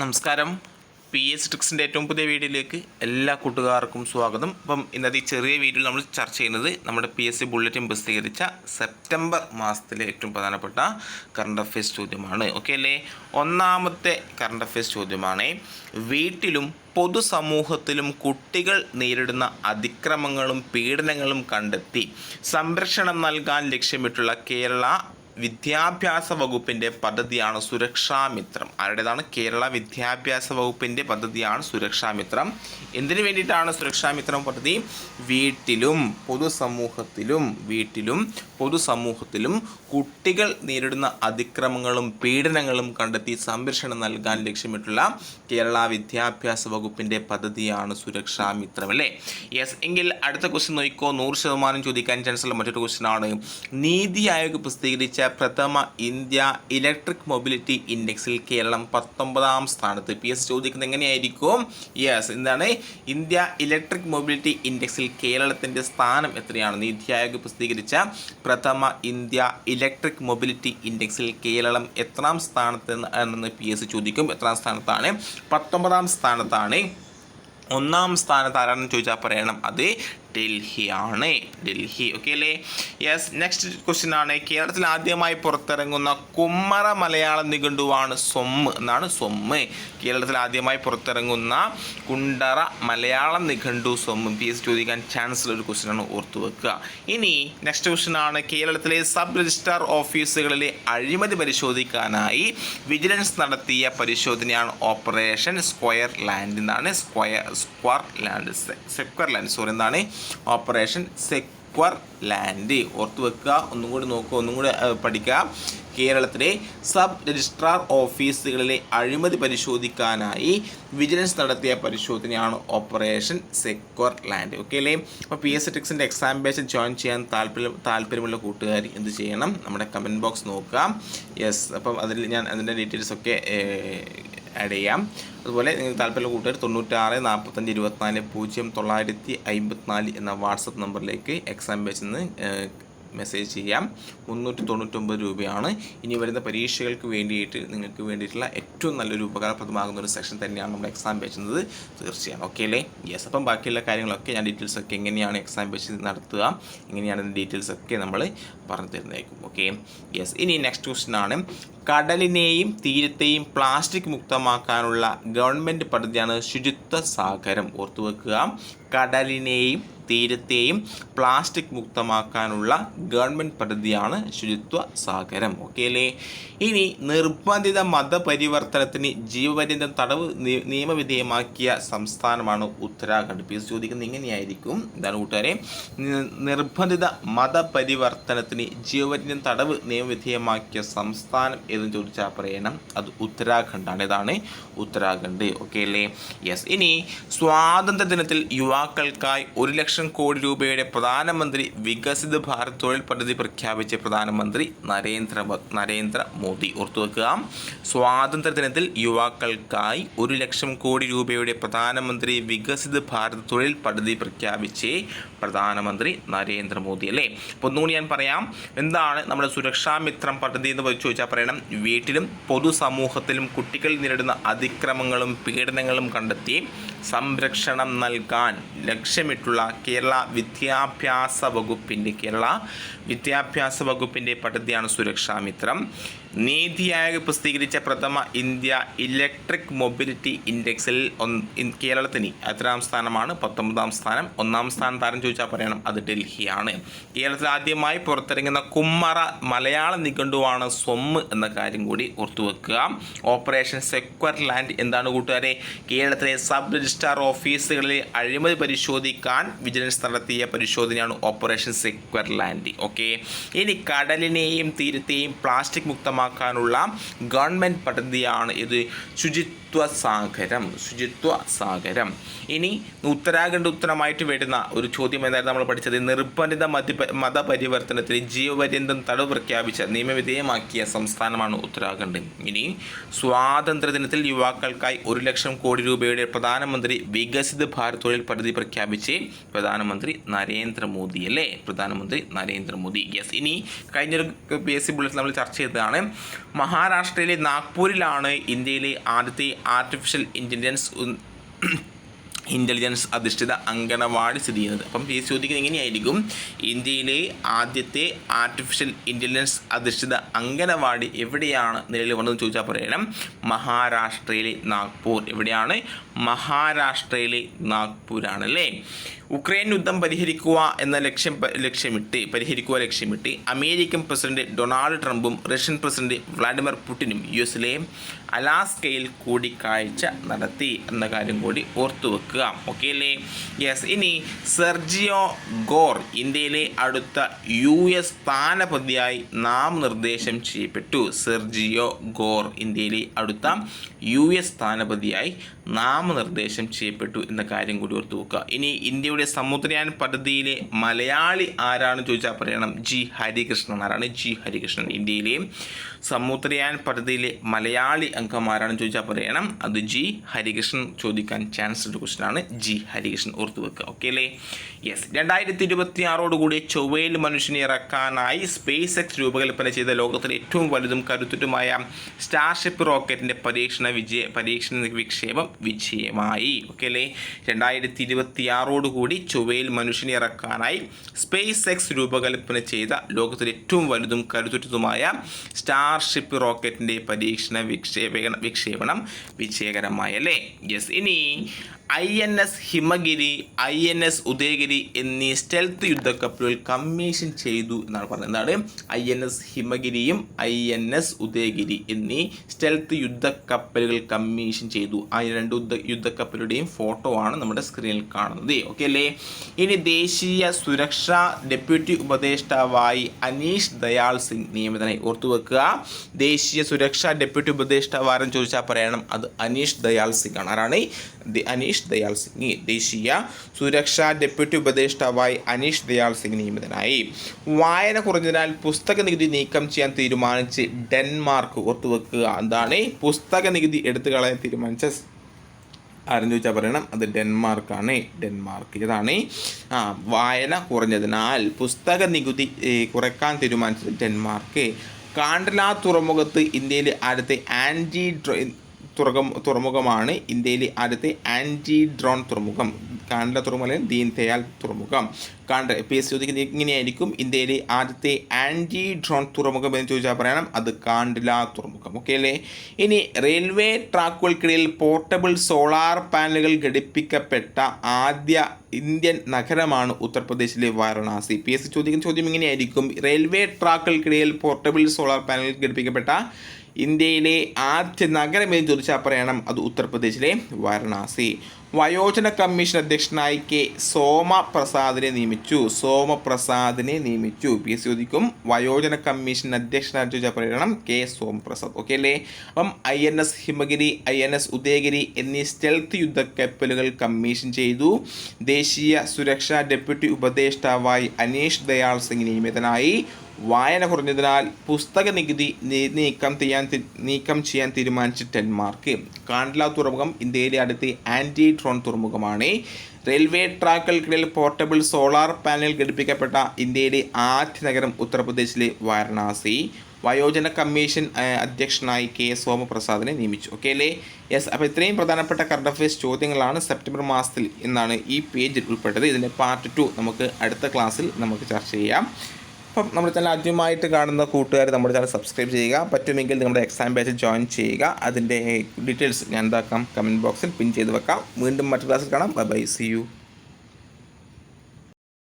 നമസ്കാരം. P S ട്രിക്സിന്റെ ഏറ്റവും പുതിയ വീഡിയോയിലേക്ക് എല്ലാ കൂട്ടുകാർക്കും സ്വാഗതം. അപ്പം ഇന്നത്തെ ഈ ചെറിയ വീഡിയോയിൽ നമ്മൾ ചർച്ച ചെയ്യുന്നത് നമ്മുടെ പി എസ് സി ബുള്ളറ്റിൻ പ്രസിദ്ധീകരിച്ച സെപ്റ്റംബർ മാസത്തിലെ ഏറ്റവും പ്രധാനപ്പെട്ട കറണ്ട് അഫയേഴ്സ് ചോദ്യമാണ്. ഓക്കെ അല്ലേ? ഒന്നാമത്തെ കറണ്ട് അഫയേഴ്സ് ചോദ്യമാണ് വീട്ടിലും പൊതുസമൂഹത്തിലും കുട്ടികൾ നേരിടുന്ന അതിക്രമങ്ങളും പീഡനങ്ങളും കണ്ടെത്തി സംരക്ഷണം നൽകാൻ ലക്ഷ്യമിട്ടുള്ള കേരള വിദ്യാഭ്യാസ വകുപ്പിന്റെ പദ്ധതിയാണ് സുരക്ഷാമിത്രം. ആരുടേതാണ്? കേരള വിദ്യാഭ്യാസ വകുപ്പിന്റെ പദ്ധതിയാണ് സുരക്ഷാമിത്രം. എന്തിനു വേണ്ടിയിട്ടാണ് സുരക്ഷാമിത്രം പദ്ധതി? വീട്ടിലും പൊതുസമൂഹത്തിലും വീട്ടിലും പൊതുസമൂഹത്തിലും കുട്ടികൾ നേരിടുന്ന അതിക്രമങ്ങളും പീഡനങ്ങളും കണ്ടെത്തി സംരക്ഷണം നൽകാൻ ലക്ഷ്യമിട്ടുള്ള കേരള വിദ്യാഭ്യാസ വകുപ്പിന്റെ പദ്ധതിയാണ് സുരക്ഷാമിത്രം അല്ലേ? യെസ് എങ്കിൽ അടുത്ത ക്വസ്റ്റ്യൻ നോക്കിക്കോ നൂറ് ശതമാനം ചോദിക്കാൻ ചാൻസ് ഉള്ള മറ്റൊരു ക്വസ്റ്റ്യൻ ആണ്. നീതി ആയോഗ് പ്രസിദ്ധീകരിച്ച പ്രഥമ ഇന്ത്യ ഇലക്ട്രിക് മൊബിലിറ്റി ഇൻഡെക്സിൽ കേരളം പത്തൊമ്പതാം സ്ഥാനത്ത്. പി എസ് ചോദിക്കുന്നത് എങ്ങനെയായിരിക്കും? യെസ് എന്താണ്? ഇന്ത്യ ഇലക്ട്രിക് മൊബിലിറ്റി ഇൻഡെക്സിൽ കേരളത്തിന്റെ സ്ഥാനം എത്രയാണ് നീതി ആയോഗ് പ്രസിദ്ധീകരിച്ച പ്രഥമ ഇന്ത്യ ഇലക്ട്രിക് മൊബിലിറ്റി ഇൻഡെക്സിൽ കേരളം എത്രാം സ്ഥാനത്ത് എന്ന് പി എസ് ചോദിക്കും. എത്രാം സ്ഥാനത്താണ്? പത്തൊമ്പതാം സ്ഥാനത്താണ്. ഒന്നാം സ്ഥാനത്ത് ആരാണെന്ന് ചോദിച്ചാൽ പറയണം. അത് ഡൽഹിയാണ്. ഡൽഹി ഓക്കെ അല്ലേ? യെസ് നെക്സ്റ്റ് ക്വസ്റ്റ്യൻ ആണ്. കേരളത്തിൽ ആദ്യമായി പുറത്തിറങ്ങുന്ന കുമ്മറ മലയാള നിഘണ്ടുവാണ് സൊമ്മ് എന്നാണ് സൊമ്മ് കേരളത്തിൽ ആദ്യമായി പുറത്തിറങ്ങുന്ന കുണ്ടറ മലയാളം നിഘണ്ടു സൊമ്മ് പി എസ് ചോദിക്കാൻ ചാൻസ് ഉള്ള ഒരു ക്വസ്റ്റ്യൻ ആണ് ഓർത്തു വെക്കുക. ഇനി നെക്സ്റ്റ് ക്വസ്റ്റ്യൻ ആണ്. കേരളത്തിലെ സബ് രജിസ്ട്രാർ ഓഫീസുകളിലെ അഴിമതി പരിശോധിക്കാനായി വിജിലൻസ് നടത്തിയ പരിശോധനയാണ് ഓപ്പറേഷൻ സ്ക്വയർ ലാൻഡ് എന്നാണ്. Square square land square land sorry എന്താണ്? Operation square land. ഓർത്ത് വെക്കുക ഒന്നും കൂടി നോക്കുക ഒന്നും കൂടി പഠിക്കുക. കേരളത്തിലെ സബ് രജിസ്ട്രാർ ഓഫീസുകളിലെ അഴിമതി പരിശോധിക്കാനായി വിജിലൻസ് നടത്തിയ പരിശോധനയാണ് ഓപ്പറേഷൻ സെക്വർ ലാൻഡ്. ഓക്കെ അല്ലേ? അപ്പോൾ പി എസ് ടെക്സിന്റെ എക്സാം ജോയിൻ ചെയ്യാൻ താല്പര്യം താല്പര്യമുള്ള കൂട്ടുകാർ എന്ത് ചെയ്യണം? നമ്മുടെ കമന്റ് ബോക്സ് നോക്കുക. യെസ് അപ്പം അതിൽ ഞാൻ അതിന്റെ ഡീറ്റെയിൽസ് ഒക്കെ ആഡ് ചെയ്യാം. അതുപോലെ നിങ്ങൾക്ക് താല്പര്യമുള്ള കൂട്ടുകാർ തൊണ്ണൂറ്റാറ് നാൽപ്പത്തഞ്ച് ഇരുപത്തിനാല് പൂജ്യം തൊള്ളായിരത്തി അമ്പത്തിനാല് എന്ന വാട്സപ്പ് നമ്പറിലേക്ക് എക്സാം ബാച്ചിൽ നിന്ന് മെസ്സേജ് ചെയ്യാം. മുന്നൂറ്റി തൊണ്ണൂറ്റൊമ്പത് രൂപയാണ്. ഇനി വരുന്ന പരീക്ഷകൾക്ക് വേണ്ടിയിട്ട് നിങ്ങൾക്ക് വേണ്ടിയിട്ടുള്ള ഏറ്റവും നല്ലൊരു ഉപകാരപ്രദമാകുന്ന ഒരു സെക്ഷൻ തന്നെയാണ് നമ്മൾ എക്സാം വെച്ചത് തീർച്ചയാണ് ഓക്കെ അല്ലേ? യെസ് അപ്പം ബാക്കിയുള്ള കാര്യങ്ങളൊക്കെ ഞാൻ ഡീറ്റെയിൽസ് ഒക്കെ എങ്ങനെയാണ് എക്സാം വെച്ച് നടത്തുക എങ്ങനെയാണ് ഡീറ്റെയിൽസ് ഒക്കെ നമ്മൾ പറഞ്ഞു തരുന്നതായിരിക്കും. ഓക്കെ യെസ് ഇനി നെക്സ്റ്റ് ക്വസ്റ്റൻ ആണ്. കടലിനെയും തീരത്തെയും പ്ലാസ്റ്റിക് മുക്തമാക്കാനുള്ള ഗവൺമെന്റ് പദ്ധതിയാണ് ശുചിത്വ സാഗരം. ഓർത്തു വെക്കുക കടലിനെയും തീരത്തെയും പ്ലാസ്റ്റിക് മുക്തമാക്കാനുള്ള ഗവൺമെന്റ് പദ്ധതിയാണ് ശുചിത്വ സാഗരം. ഓക്കെ അല്ലേ? ഇനി നിർബന്ധിത മതപരിവർത്തനത്തിന് ജീവപര്യന്തം തടവ് നിയമവിധേയമാക്കിയ സംസ്ഥാനമാണ് ഉത്തരാഖണ്ഡ്. പി എസ് ചോദിക്കുന്നത് ഇങ്ങനെയായിരിക്കും. എന്താണ് കൂട്ടുകാരെ? നിർബന്ധിത മതപരിവർത്തനത്തിന് ജീവപര്യന്തം തടവ് നിയമവിധേയമാക്കിയ സംസ്ഥാനം എന്ന് ചോദിച്ചാൽ പറയണം? അത് ഉത്തരാഖണ്ഡാണ്. ഇതാണ് ഉത്തരാഖണ്ഡ്. ഓക്കെ അല്ലേ? യെസ് ഇനി സ്വാതന്ത്ര്യ ദിനത്തിൽ യുവാക്കൾക്കായി ഒരു ലക്ഷം കോടി രൂപയുടെ പ്രധാനമന്ത്രി വികസിത ഭാരത് തൊഴിൽ പദ്ധതി പ്രഖ്യാപിച്ച പ്രധാനമന്ത്രി നരേന്ദ്ര നരേന്ദ്ര മോദി ഓർത്തുവെക്കുക സ്വാതന്ത്ര്യദിനത്തിൽ സ്വാതന്ത്ര്യ ദിനത്തിൽ യുവാക്കൾക്കായി ഒരു ലക്ഷം കോടി രൂപയുടെ പ്രധാനമന്ത്രി വികസിത ഭാരത് തൊഴിൽ പദ്ധതി പ്രഖ്യാപിച്ച് പ്രധാനമന്ത്രി നരേന്ദ്രമോദി അല്ലേ? അപ്പോൾ ഒന്നുകൂടി ഞാൻ പറയാം. എന്താണ് നമ്മുടെ സുരക്ഷാ മിത്രം പദ്ധതി എന്ന് ചോദിച്ചാൽ പറയണം. വീട്ടിലും പൊതുസമൂഹത്തിലും കുട്ടികൾ നേരിടുന്ന അതിക്രമങ്ങളും പീഡനങ്ങളും കണ്ടെത്തി സംരക്ഷണം നൽകാൻ ലക്ഷ്യമിട്ടുള്ള കേരള വിദ്യാഭ്യാസ വകുപ്പിന്റെ കേരള വിദ്യാഭ്യാസ വകുപ്പിന്റെ പദ്ധതിയാണ് സുരക്ഷാ മിത്രം. നീതി ആയോഗ് പ്രസിദ്ധീകരിച്ച പ്രഥമ ഇന്ത്യ ഇലക്ട്രിക് മൊബിലിറ്റി ഇൻഡെക്സിൽ കേരളത്തിന് എത്രാം സ്ഥാനമാണ്? പത്തൊമ്പതാം സ്ഥാനം. ഒന്നാം സ്ഥാനം താരം ചോദിച്ചാൽ പറയണം. അത് ഡൽഹിയാണ്. കേരളത്തിൽ ആദ്യമായി പുറത്തിറങ്ങുന്ന കുമ്മറ മലയാള നിഘണ്ടുവാണ് സ്വമ്മ് എന്ന കാര്യം കൂടി ഓർത്തുവെക്കുക ഓപ്പറേഷൻ സെക്വർ ലാൻഡ് എന്താണ് കൂട്ടുകാരെ? കേരളത്തിലെ സബ് രജിസ്ട്രാർ ഓഫീസുകളിൽ അഴിമതി പരിശോധിക്കാൻ വിജിലൻസ് നടത്തിയ പരിശോധനയാണ് ഓപ്പറേഷൻ സെക്വർ ലാൻഡ് ഓക്കെ? ഇനി കടലിനെയും തീരത്തെയും പ്ലാസ്റ്റിക് മുക്തമാക്കാനുള്ള ഗവൺമെന്റ് പദ്ധതിയാണ് ഇത്. ശുചിത്വ സാഗരം ശുചിത്വ സാഗരം. ഇനി ഉത്തരാഖണ്ഡ് ഉത്തരമായിട്ട് വരുന്ന ഒരു ചോദ്യം എന്തായിരുന്നു നമ്മൾ പഠിച്ചത്? നിർബന്ധിത മതി മതപരിവർത്തനത്തിന് ജീവപര്യന്തം തടവ് പ്രഖ്യാപിച്ച നിയമവിധേയമാക്കിയ സംസ്ഥാനമാണ് ഉത്തരാഖണ്ഡ്. ഇനി സ്വാതന്ത്ര്യ ദിനത്തിൽ യുവാക്കൾക്കായി ഒരു ലക്ഷം കോടി രൂപയുടെ പ്രധാനമന്ത്രി വികസിത ഭാരത് തൊഴിൽ പദ്ധതി പ്രഖ്യാപിച്ച് പ്രധാനമന്ത്രി നരേന്ദ്രമോദി അല്ലേ? പ്രധാനമന്ത്രി നരേന്ദ്രമോദി. യെസ് ഇനി കഴിഞ്ഞൊരു പി എസ് സി ബുള്ളറ്റ് നമ്മൾ ചർച്ച ചെയ്തതാണ്. മഹാരാഷ്ട്രയിലെ നാഗ്പൂരിലാണ് ഇന്ത്യയിലെ ആദ്യത്തെ ആർട്ടിഫിഷ്യൽ ഇന്റലിജൻസ് ഇന്റലിജൻസ് അധിഷ്ഠിത അങ്കണവാടി സ്ഥിതി ചെയ്യുന്നത്. അപ്പം ഈ ചോദിക്കുന്നത് എങ്ങനെയായിരിക്കും? ഇന്ത്യയിലെ ആദ്യത്തെ ആർട്ടിഫിഷ്യൽ ഇന്റലിജൻസ് അധിഷ്ഠിത അങ്കണവാടി എവിടെയാണ് നിലവിൽ വന്നതെന്ന് ചോദിച്ചാൽ പറയണം. മഹാരാഷ്ട്രയിലെ നാഗ്പൂർ എവിടെയാണ്? മഹാരാഷ്ട്രയിലെ നാഗ്പൂരാണ് അല്ലേ? ഉക്രൈൻ യുദ്ധം പരിഹരിക്കുക എന്ന ലക്ഷ്യം ലക്ഷ്യമിട്ട് പരിഹരിക്കുക ലക്ഷ്യമിട്ട് അമേരിക്കൻ പ്രസിഡന്റ് ഡൊണാൾഡ് ട്രംപും റഷ്യൻ പ്രസിഡന്റ് വ്ളാഡിമിർ പുടിനും യു എസിലെ അലാസ്കയിൽ കൂടിക്കാഴ്ച നടത്തി എന്ന കാര്യം കൂടി ഓർത്തു വെക്കുക. ഓക്കെ അല്ലേ യെസ് ഇനി സെർജിയോ ഗോർ ഇന്ത്യയിലെ അടുത്ത യു എസ് സ്ഥാനപതിയായി നാം നിർദ്ദേശം ചെയ്യപ്പെട്ടു. സെർജിയോ ഗോർ ഇന്ത്യയിലെ അടുത്ത യു എസ് സ്ഥാനപതിയായി നാമനിർദ്ദേശം ചെയ്യപ്പെട്ടു എന്ന കാര്യം കൂടി ഓർത്തു വെക്കുക. ഇനി ഇന്ത്യയുടെ സമുദ്രയാൻ പദ്ധതിയിലെ മലയാളി ആരാണെന്ന് ചോദിച്ചാൽ പറയണം. ജി ഹരികൃഷ്ണൻ ആരാണ്? ജി ഹരികൃഷ്ണൻ. ഇന്ത്യയിലെ സമുദ്രയാൻ പദ്ധതിയിലെ മലയാളി അംഗം ആരാണെന്ന് ചോദിച്ചാൽ പറയണം. അത് ജി ഹരികൃഷ്ണൻ ചോദിക്കാൻ ചാൻസ് ഉള്ള ക്വസ്റ്റൻ ആണ്. ജി ഹരികൃഷ്ണൻ ഓർത്തു വെക്കുക ഓക്കെ അല്ലേ? യെസ് രണ്ടായിരത്തി ഇരുപത്തി ആറോടുകൂടി ചൊവ്വയിൽ മനുഷ്യനെ ഇറക്കാനായി സ്പേസ് എക്സ് രൂപകൽപ്പന ചെയ്ത ലോകത്തിലെ ഏറ്റവും വലുതും കരുത്തുറ്റുമായ സ്റ്റാർഷിപ്പ് റോക്കറ്റിന്റെ പരീക്ഷണ വിജയ പരീക്ഷണ വിക്ഷേപം വിജയമായി. ഓക്കെ അല്ലേ? രണ്ടായിരത്തി ഇരുപത്തി ആറോടുകൂടി ചൊവ്വയിൽ മനുഷ്യനെ ഇറക്കാനായി സ്പേസ് എക്സ് രൂപകൽപ്പന ചെയ്ത ലോകത്തിലെ ഏറ്റവും വലുതും കരുത്തുറ്റതുമായ സ്റ്റാർഷിപ്പ് റോക്കറ്റിന്റെ പരീക്ഷണ വിക്ഷേപണ വിക്ഷേപണം വിജയകരമായല്ലേ? യെസ് ഇനി I N S Himagiri I N S Udaygiri എന്നീ സ്റ്റെൽത്ത് യുദ്ധക്കപ്പലുകൾ കമ്മീഷൻ ചെയ്തു എന്നാണ് പറഞ്ഞത്. എന്താണ്? ഐ എൻ എസ് ഹിമഗിരിയും ഐ എൻ എസ് ഉദയഗിരി എന്നീ സ്റ്റെൽത്ത് യുദ്ധക്കപ്പലുകൾ കമ്മീഷൻ ചെയ്തു. ആ രണ്ട് യുദ്ധ യുദ്ധക്കപ്പലുടെയും ഫോട്ടോ ആണ് നമ്മുടെ സ്ക്രീനിൽ കാണുന്നത്. ഓക്കെ അല്ലേ? ഇനി ദേശീയ സുരക്ഷാ ഡെപ്യൂട്ടി ഉപദേഷ്ടാവായി അനീഷ് ദയാൽ സിംഗ് നിയമിതനായി. ഓർത്തുവെക്കുക ദേശീയ സുരക്ഷാ ഡെപ്യൂട്ടി ഉപദേഷ്ടാവാരം ചോദിച്ചാൽ പറയണം അത് അനീഷ് ദയാൽ സിംഗ് ആണ്. ആരാണ് അനീഷ് ദയാൽ സിംഗ്? ദേശീയ സുരക്ഷാ ഡെപ്യൂട്ടി ഉപദേഷ്ടാവായി അനീഷ് ദയാൽ സിംഗ് നിയമിതനായി. വായന കുറഞ്ഞതിനാൽ പുസ്തക നികുതി നീക്കം ചെയ്യാൻ തീരുമാനിച്ച് ഡെൻമാർക്ക് ഓർത്തുവെക്കുക എന്താണ് പുസ്തക നികുതി എടുത്തു കളയാൻ തീരുമാനിച്ച ആരെന്ന് ചോദിച്ചാൽ പറയണം? അത് ഡെൻമാർക്കാണ്. ഡെൻമാർക്ക് ഇതാണ്. ആ വായന കുറഞ്ഞതിനാൽ പുസ്തക നികുതി കുറയ്ക്കാൻ തീരുമാനിച്ചത് ഡെൻമാർക്ക്. കാണ്ടല തുറമുഖത്ത് ഇന്ത്യയിലെ ആദ്യത്തെ ആന്റി തുറകം തുറമുഖമാണ് ഇന്ത്യയിലെ ആദ്യത്തെ ആന്റി ഡ്രോൺ തുറമുഖം. കാണ്ടല തുറമുഖം അല്ലെങ്കിൽ ദീൻ ദയാൽ തുറമുഖം. കാണ്ട പി എസ് ചോദിക്കുന്നത് ഇങ്ങനെയായിരിക്കും. ഇന്ത്യയിലെ ആദ്യത്തെ ആന്റി ഡ്രോൺ തുറമുഖം എന്ന് ചോദിച്ചാൽ പറയണം അത് കാണ്ടില തുറമുഖം. ഓക്കെ അല്ലേ? ഇനി റെയിൽവേ ട്രാക്കുകൾക്കിടയിൽ പോർട്ടബിൾ സോളാർ പാനലുകൾ ഘടിപ്പിക്കപ്പെട്ട ആദ്യ ഇന്ത്യൻ നഗരമാണ് ഉത്തർപ്രദേശിലെ വാരണാസി. പി എസ് ചോദിക്കുന്ന ചോദ്യം ഇങ്ങനെയായിരിക്കും. റെയിൽവേ ട്രാക്കുകൾക്കിടയിൽ പോർട്ടബിൾ സോളാർ പാനലുകൾ ഘടിപ്പിക്കപ്പെട്ട ഇന്ത്യയിലെ ആദ്യ നഗരം എന്ന് ചോദിച്ചാൽ പറയണം അത് ഉത്തർപ്രദേശിലെ വാരണാസി. വയോജന കമ്മീഷൻ അധ്യക്ഷനായി കെ. സോമപ്രസാദിനെ നിയമിച്ചു. സോമപ്രസാദിനെ നിയമിച്ചു. പി. എസ്. ചോദിക്കും വയോജന കമ്മീഷൻ അധ്യക്ഷനായി ചോദിച്ചാൽ പറയണം കെ. സോമപ്രസാദ്. ഓക്കെ അല്ലേ? അപ്പം I. N. S. Himagiri I. N. S. Udayagiri എന്നീ സ്റ്റെൽത്ത് യുദ്ധ കപ്പലുകൾ കമ്മീഷൻ ചെയ്തു. ദേശീയ സുരക്ഷാ ഡെപ്യൂട്ടി ഉപദേഷ്ടാവായി അനീഷ് ദയാൾ സിംഗ് നിയമിതനായി. വായന കുറഞ്ഞതിനാൽ പുസ്തക നികുതി നീക്കം ചെയ്യാൻ നീക്കം ചെയ്യാൻ തീരുമാനിച്ച ഡെൻമാർക്ക് കാണ്ട്ല തുറമുഖം ഇന്ത്യയിലെ അടുത്ത ആന്റി ട്രോൺ തുറമുഖമാണ്. റെയിൽവേ ട്രാക്കുകൾക്കിടയിൽ പോർട്ടബിൾ സോളാർ പാനൽ ഘടിപ്പിക്കപ്പെട്ട ഇന്ത്യയിലെ ആദ്യ നഗരം ഉത്തർപ്രദേശിലെ വാരണാസി. വയോജന കമ്മീഷൻ അധ്യക്ഷനായി കെ. സോമപ്രസാദിനെ നിയമിച്ചു. ഓക്കെ അല്ലേ? യെസ്. അപ്പോൾ ഇത്രയും പ്രധാനപ്പെട്ട കറണ്ട് അഫയേഴ്സ് ചോദ്യങ്ങളാണ് സെപ്റ്റംബർ മാസത്തിൽ എന്നാണ് ഈ പേജിൽ ഉൾപ്പെട്ടത്. ഇതിന്റെ പാർട്ട് ടു നമുക്ക് അടുത്ത ക്ലാസ്സിൽ നമുക്ക് ചർച്ച ചെയ്യാം. അപ്പം നമ്മുടെ ചാനൽ ആദ്യമായിട്ട് കാണുന്ന കൂട്ടുകാർ നമ്മുടെ ചാനൽ സബ്സ്ക്രൈബ് ചെയ്യുക. പറ്റുമെങ്കിൽ നമ്മുടെ എക്സാം ബാച്ചിൽ ജോയിൻ ചെയ്യുക. അതിന്റെ ഡീറ്റെയിൽസ് ഞാൻ എന്താക്കാം കമന്റ് ബോക്സിൽ പിൻ ചെയ്ത് വെക്കാം. വീണ്ടും മറ്റു ക്ലാസ്സിൽ കാണാം. By C U